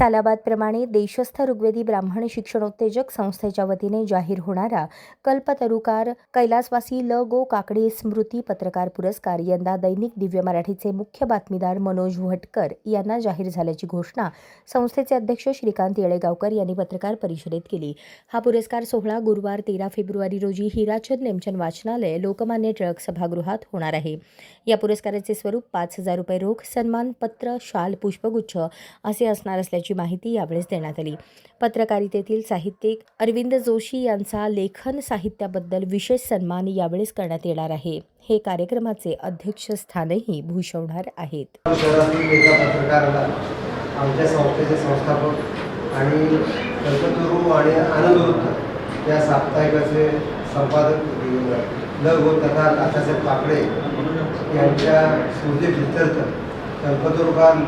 सालाबादप्रमाणे देशस्थ ऋग्वेदी ब्राह्मण शिक्षणोत्तेजक संस्थेच्या वतीने जाहीर होणारा कल्पतरुकार कैलासवासी ल. गो. काकडे स्मृती पत्रकार पुरस्कार यंदा दैनिक दिव्य मराठीचे मुख्य बातमीदार मनोज भटकर यांना जाहीर झाल्याची घोषणा संस्थेचे अध्यक्ष श्रीकांत येळेगावकर यांनी पत्रकार परिषदेत केली. हा पुरस्कार सोहळा गुरुवार तेरा फेब्रुवारी रोजी हिराचंद नेमचंद वाचनालय लोकमान्य टिळक सभागृहात होणार आहे. या पुरस्काराचे स्वरूप पाच हजार रुपये रोख सन्मानपत्र शाल पुष्पगुच्छ असे असणार असल्याची असल्याची माहिती यावेळेस देण्यात आली. पत्रकारितेतील साहित्यिक अरविंद जोशी यांचा लेखन साहित्याबद्दल विशेष सन्मान यावेळेस करण्यात येणार आहे. हे कार्यक्रमाचे अध्यक्षस्थानही भूषवणार आहेत. आमच्या संस्थेचे संस्थापक आणि कल्पतरू आणि आनंदवृत्त या साप्ताहिकाचे संपादक ल गो तथा तात्यासाहेब काकडे यांच्या स्मृती प्रित्यर्थ कल्पतरुकार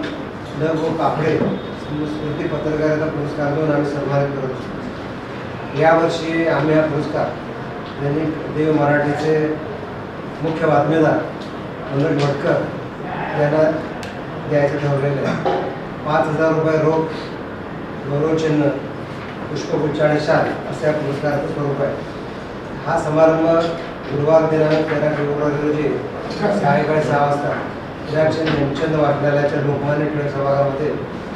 न गो काकडे स्मृती पत्रकारिता पुरस्कार देऊन आम्ही सन्मानित करत असतो यावर्षी आम्ही हा पुरस्कार दैनिक देव मराठीचे मुख्य बातमीदार मनोज भटकर यांना द्यायचं ठरवलेलं आहे. पाच हजार रुपये रोख गौरवचिन्ह पुष्पगुच्छ आणि शाल असं या पुरस्काराचं स्वरूप आहे. हा समारंभ गुरुवार दिनांक तेरा फेब्रुवारी रोजी सायंकाळी सहा वाजता विराक्षण हेमचंद वाचनालयाच्या लोकमान्य टिळक सभागृहामध्ये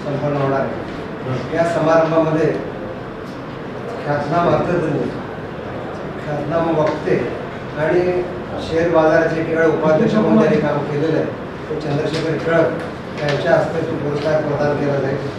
संपन्न होणार आहे. या समारंभामध्ये ख्यातनाम अर्थतज्ञ ख्यातनाम वक्ते आणि शेअर बाजाराचे केवळ उपाध्यक्ष म्हणून त्यांनी काम केलेलं आहे. ते चंद्रशेखर टिळक यांच्या हस्ते पुरस्कार प्रदान केला जाईल.